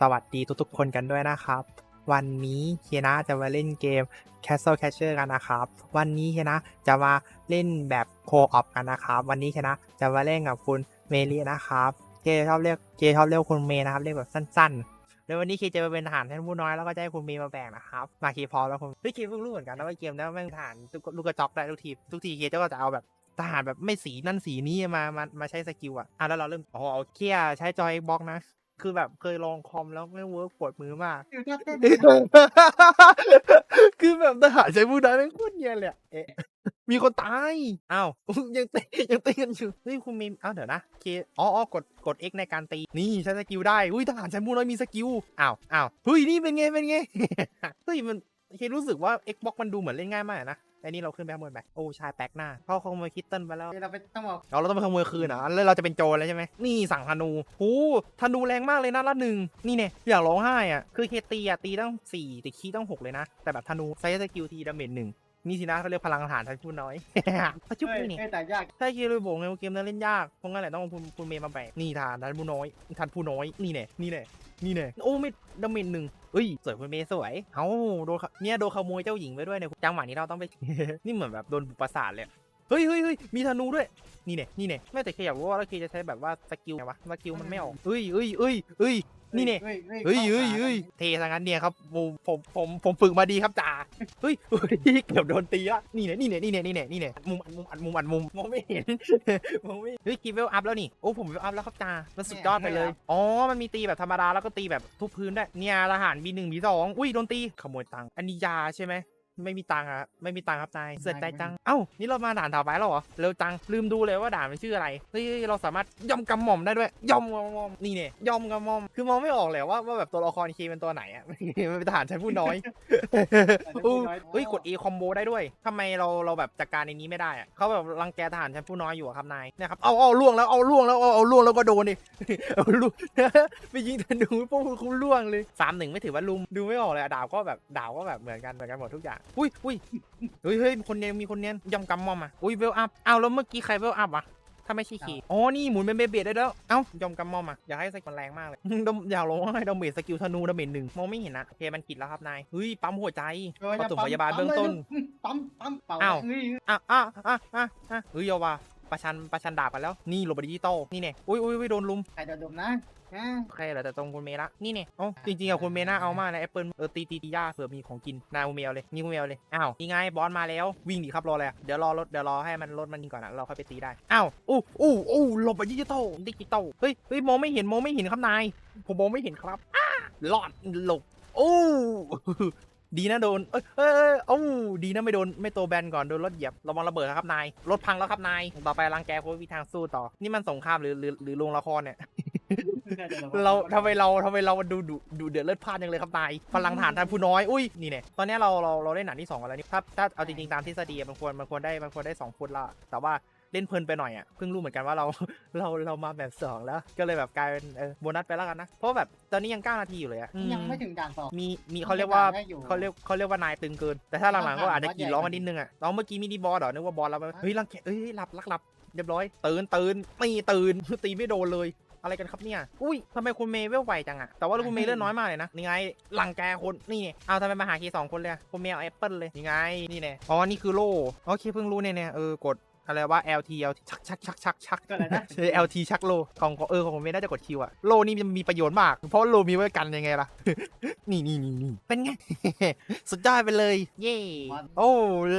สวัสดีทุกๆคนกันด้วยนะครับ วันนี้เฮียนะจะมาเล่นเกม Castle Catcher กันนะครับ วันนี้เฮียนะจะมาเล่นแบบโคออปกันนะครับ วันนี้เฮียนะจะมาเล่นกับคุณเมลีนะครับเจชอบเรียกเจชอบเรียกคุณเมย์นะครับเรียกแบบสั้นๆแล้ววันนี้เคจะมาเป็นทหารแทนผู้น้อยแล้วก็จะให้คุณเมย์มาแบกนะครับ มาเคพร้อมแล้วคุณเฮ้ยเคเพิ่งรู้เหมือนกันนะว่าเกมนี้แม่งทหารลูกกระจอกได้ทุกทีทุกทีเคก็จะเอาแบบทหารแบบไม่สีนั่นสีนี้มามามาใช้สกิลอะอะแล้วเราเริ่มอ๋อเอาเคียใช้จอยบล็อกนะ คือแบบเคยลองคอมแล้วไม่เวิร์กปวดมือมาก คือแบบทหารใช้ผู้น้อยแม่งโคตรเนียนเลยอะเอ๊ะ มีคนตาย อ้าว ยังตียังตีกันอยู่ เฮ้ยคุณมีอ้าวเดี๋ยวนะเคอ๋ออ๋อกด กด X ในการตี นี่ใช้สกิลได้ อุ้ยทหารใช้ผู้น้อยมีสกิล อ้าวอ้าวเฮ้ยนี่เป็นไงเป็นไง เฮ้ยมันเครู้สึกว่า Xbox มันดูเหมือนเล่นง่ายมากนะ แต่นี่เราขึ้นไปข้างบนไปโอ้ชายแปลกหน้าเขาขโมยคิตเติ้ลไปแล้ว เราไปต้องบอกเราเราต้องไปขโมยคืนเหรอะแล้วเราจะเป็นโจรแล้วใช่ไหมนี่สั่งธนูโอ้ธนูแรงมากเลยนะละหนึ่งนี่เนี่ยอยากร้องไห้อะคือเคตีอะตีตั้งสี่แต่คีต้องหกเลยนะ แต่แบบธนูไซส์สกิลทีดาเมจหนึ่งนี่สินะเขาเรียกพลังทหารท่านผู้น้อยพระจุ๊บเฮ้ยนี่เฮ้ยแต่ยากถ้าเคเลยบอกไงว่าเกมนั้นเล่นยากเพราะงั้นแหละต้องเอาคุณคุณเมย์มาแบกนี่ทหารท่านผู้น้อยท่านผู้น้อยนี่แน่นี่แน่นี่แน่โอ้ไม่ดาเมจหนึ่ง เฮ้ยสวยคุณเมย์สวยเอ้าโดนเนี่ยโดนขโมยเจ้าหญิงไปด้วยเนี่ยจังหวะนี้เราต้องไป นี่เหมือนแบบโดนบุปผาสาเลยเฮ้ยเฮ้ยเฮ้ยมีธนูด้วย นี่เนี่ยนี่เนี่ยไม่แต่เคอยากรู้ว่าแล้วเคจะใช้แบบว่าสกิลไงวะสกิลมันไม่ออกเอ้ยเอ้ยเอ้ยเอ้ย นี่เนี่ยเฮ้ยเฮ้ยเฮ้ยข้าเฮ้ยขาเฮ้ยเทซะงั้นเนี่ยครับผมผมผมผมฝึกมาดีครับจ่าเฮ้ยเฮ้ยเกือบโดนตีละนี่เนี่ยนี่เนี่ยนี่เนี่ยนี่เนี่ยนี่เนี่ยมุมอัดมุมอัดมุมอัดมุมมองไม่เห็นมองไม่เฮ้ยกีเวลอัพแล้วนี่โอ้ผมเวลอัพแล้วครับจ่ามันสุดยอดไปเลยอ๋อมันมีตีแบบธรรมดาแล้วก็ตีแบบทุบพื้นได้เนี่ยทหารบีหนึ่งบีสองอุ้ยโดนตีขโมยตังค์อันนี้ยาใช่ไหม ไม่มีตังค์อะไม่มีตังค์ครับนายเสียใจจัง เอ้า นี่เรามาด่านต่อไปแล้วเหรอ เร็วจัง ลืมดูเลยว่าด่านมันชื่ออะไร เฮ้ย เราสามารถย่อมกำหม่อมได้ด้วย ย่อมกำหม่อม นี่เนี่ย ย่อมกำหม่อม คือมองไม่ออกเลยว่าว่าแบบตัวละครเคเป็นตัวไหนอะ มันเป็นทหารชั้นผู้น้อยอู้เฮ้ย กด A คอมโบได้ด้วยทำไมเราเราแบบจัดการในนี้ไม่ได้อะเขาแบบรังแกทหารชั้นผู้น้อยอยู่อะครับนายเนี่ยครับ เอาเอาล่วงแล้วเอาล่วงแล้วเอาเอาล่วงแล้วก็โดนดิเอาล่วงไปยิงธนูพวกคุณล่วงเลยสามหนึ่งไม่ถือว่าลุม ดูไม่ออกเลยอะดาวก็แบบดาวก็แบบเหมือนกันเหมือนกันหมดทุกอย่างอุ้ยอุ้ยเฮ้ยเฮ้ยคนเนียนมีคนเนียนยอมกำมอมอะอุ้ยเวลอัพเอาแล้วเมื่อกี้ใครเวลอัพอะถ้าไม่ใช่คีอ๋อ นี่หมุนเป็นเบเบดได้แล้ว เอ้ายอมกำมอมอะ อยากให้สกิลแรงมากเลยดมอยากลงให้ดาเมจสกิลธนูดาเมจหนึ่งมองไม่เห็นนะโอเคมันกิดแล้วครับนาย เฮ้ย ปั๊มหัวใจเออปฐมพยาบาลเบื้องต้น ปั๊ม ปั๊มเป่าอ้าวเฮ้ยอะอะอะอะอะเฮ้ยเอาว่ะ ประชันประชันดาบกันแล้วนี่โรบอทดิจิตอลนี่เนี่ยอุ้ยอุ้ยอุ้ยโดนลุมใครโดนดมนะอ่าใครเหรอแต่ตรงคุณเมย์ละนี่เนี่ยอ๋อจริงๆอะคุณเมย์น่าเอามากนะแอปเปิลเออตีตีตีย่าเผื่อมีของกินนาคุณเมย์เอาเลยนี่คุณเมย์เอาเลยอ้าวนี่ไงบอสมาแล้ววิ่งดิครับรออะไรอะเดี๋ยวรอรถเดี๋ยวรอให้มันรถมันยิงก่อนนะเราค่อยไปตีได้อ้าวอู้อู้อู้หลบไปดิจิตอลดิจิตอลเฮ้ยเฮ้ยมองไม่เห็นมองไม่เห็นครับนายผมมองไม่เห็นครับอ้ารอดหลบโอ้ ดีนะโดน เอ้ยเอ้ยเอ้ยเอ้าดีนะไม่โดนไม่โตแบนก่อนโดนรถเหยียบระวังระเบิดนะครับนาย รถพังแล้วครับนาย ต่อไปรังแกโค้ชวิทางสู้ต่อ นี่มันสงครามหรือหรือหรือโรงละครเนี่ย เราทำไมเราทำไมเราดูดูดูเดือดเลือดพล่านจังเลยครับนายพลังฐานทานผู้น้อยอุ้ยนี่เนี่ยตอนเนี้ยเราเราเราเล่นหนังที่สองกันแล้วนี่ถ้าถ้าเอาจริงๆตามทฤษฎีอะมันควรมันควรได้มันควรได้สองฟุตละแต่ว่า เล่นเพลินไปหน่อยอะเพิ่งรู้เหมือนกันว่าเราเราเรามาแบบสองแล้ว ก็เลยแบบกลายเป็นเออโบนัสไปแล้วกันนะ เพราะว่าแบบตอนนี้ยังเก้านาทีอยู่เลยอะอืยังไม่ถึงด่านสอง มีมีเขาเรียกว่าได้อยู่ เขาเรียกเขาเรียกว่านายตึงเกิน แต่ถ้าหลังๆก็ต้องหาอาจจะบอสกรีดใหญ่ร้องก่กัอนนนิดนึงอะน้องเมื่อกี้มินิบอสเหรอนึกว่าบอสแล้วเฮ้ยรังแกเอ้ยหลับหลับหลับเรียบร้อยตื่นตื่นตีตื่นตีไม่โดนเลย อะไรกันครับเนี่ย อุ้ยทำไมคุณเมย์เวลไวจังอะแต่ว่าคุณเมย์เลือดน้อยมากเลยนะ นี่ไง หลังแกคน นี่เนี่ยเอาทำไมมาหาคีสองคนเลยอะคุณเมย์เอาแอปเปิลเลย นี่ไง นี่เนี่ยอ๋อ นี่คือโล่ โอเค เพิ่งรู้เนี่ยเนี่ยเออ กด อะไรว่า LT LT ชักชักชักชักชักก็เลยนะ ใช่ LT ชักโลของของเออของผมไม่น่าจะกดคิวอะโลนี่มันมีประโยชน์มาก เพราะโลมีไว้กันยังไงล่ะ นี่นี่นี่นี่เป็นไง สุดยอดไปเลย เย่โอ้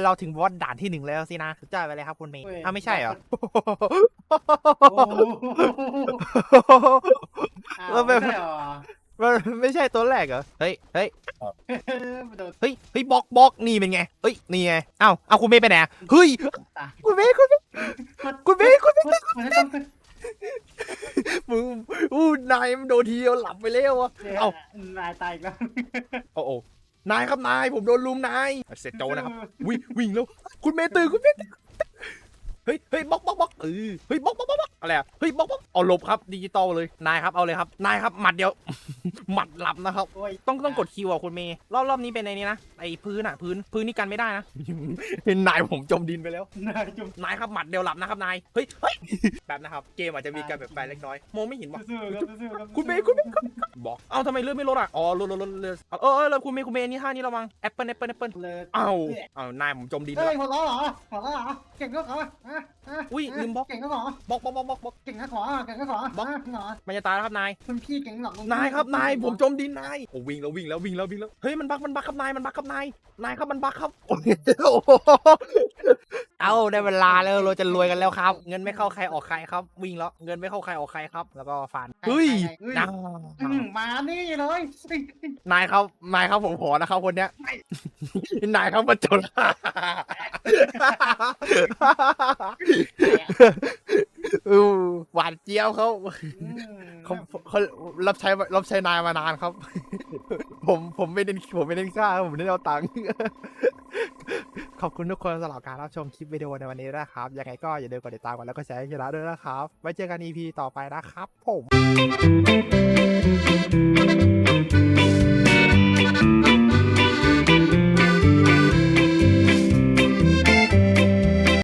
เราถึงบอสด่านที่หนึ่งแล้วสินะสุดยอดไปเลยครับคุณเมย์อ้าวไม่ใช่เหรอ โอ้โหอ้าวแล้วแบบไม่ใช่หรอ มันไม่ใช่ตัวแรกเหรอ เฮ้ย เฮ้ยมันโดนเฮ้ย เฮ้ยบล็อกบล็อกนี่เป็นไง เฮ้ย นี่ไงอ้าวอ้าวคุณเมย์ไปไหนอะเฮ้ย ตาคุณเมย์คุณเมย์คุณเมย์คุณเมย์มันต้องมึงอู้นายมันโดนทีเดียวหลับไปแล้วอะเอ้า นายตายอีกแล้วโอ้โอ้นายครับนายผมโดนลุมนายเสร็จโจนะครับ วิ่งวิ่งแล้ว คุณเมย์ตื่นคุณเมย์ตื่น เฮ้ยเฮ้ยบล็อกบล็อกบล็อกเออเฮ้ยบล็อกบล็อกบล็อกบล็อกอะไรอะเฮ้ยบล็อกบล็อกเอาหลบครับดิจิตอลเลยนายครับเอาเลยครับนายครับหมัดเดียว หมัดหลับนะครับ โอ้ยต้องต้องกดคิวอะคุณเมย์รอบรอบนี้เป็นไอ้นี้นะไอ้พื้นอะพื้นพื้นนี่กันไม่ได้นะ นายผมจมดินไปแล้ว นายจุ่มนายครับหมัดเดียวหลับนะครับนายเฮ้ยเฮ้ยแบบนะครับเกมอาจจะมีการแบบแปลเล็กน้อยมองไม่เห็นว่ะสู้ๆครับสู้ๆครับคุณเมย์คุณเมย์คุณเมย์บอก เอ้าทำไมเลื่อนไม่ลดอะ อ๋อลดลดลดลดเออเออแล้วคุณเมย์คุณเมย์นี่ท่านี้ระวังแอปเปิลแอปเปิลแอปเปิลเลยเอ้าเอ้านายผมจมดินเฮ้แล้ยวหัวเราะเหรอหัวเราะเหรอเก่งก็ขออะอะอุ้ยลืมบล็อก เก่งก็ขอบล็อกบล็อกบล็อกบล็อกบล็อก เก่งก็ขอเก่งก็ขอบล็อกอะเหรอมันจะตายแล้วครับนาย คุณพี่เก่งหรอกนายครับนายผมจมดินนายโอ้วิ่งแล้ววิ่งแล้ววิ่งแล้ววิ่งแล้วเฮ้ยมันบักมันบักครับนายมันบักครับนายนายครับมันบักครับโอ้โห เอาได้เวลาแล้วเราจะรวยกันแล้วครับ เงินไม่เข้าใครออกใครครับ วิ่งแล้วเงินไม่เข้าใครออกใครครับ แล้วก็ฟันเฮ้ยเฮ้ยนะอืมมานี่เลยนายครับนายครับผมขอนะครับคนเนี้ยนายครับมาจนอือหวานเจี๊ยบเขาอืมเขาเขารับใช้รับใช้นายมานานครับ ผมผมไม่เน้นผมไม่เน้นค่าผมเน้นเอาตังค์ ขอบคุณทุกคนสำหรับการรับชมคลิปวิดีโอในวันนี้นะครับ ยังไงก็อย่าลืมกดติดตามกันแล้วก็แชร์ให้ชนะด้วยนะครับ ไว้เจอกัน EP ต่อไปนะครับผม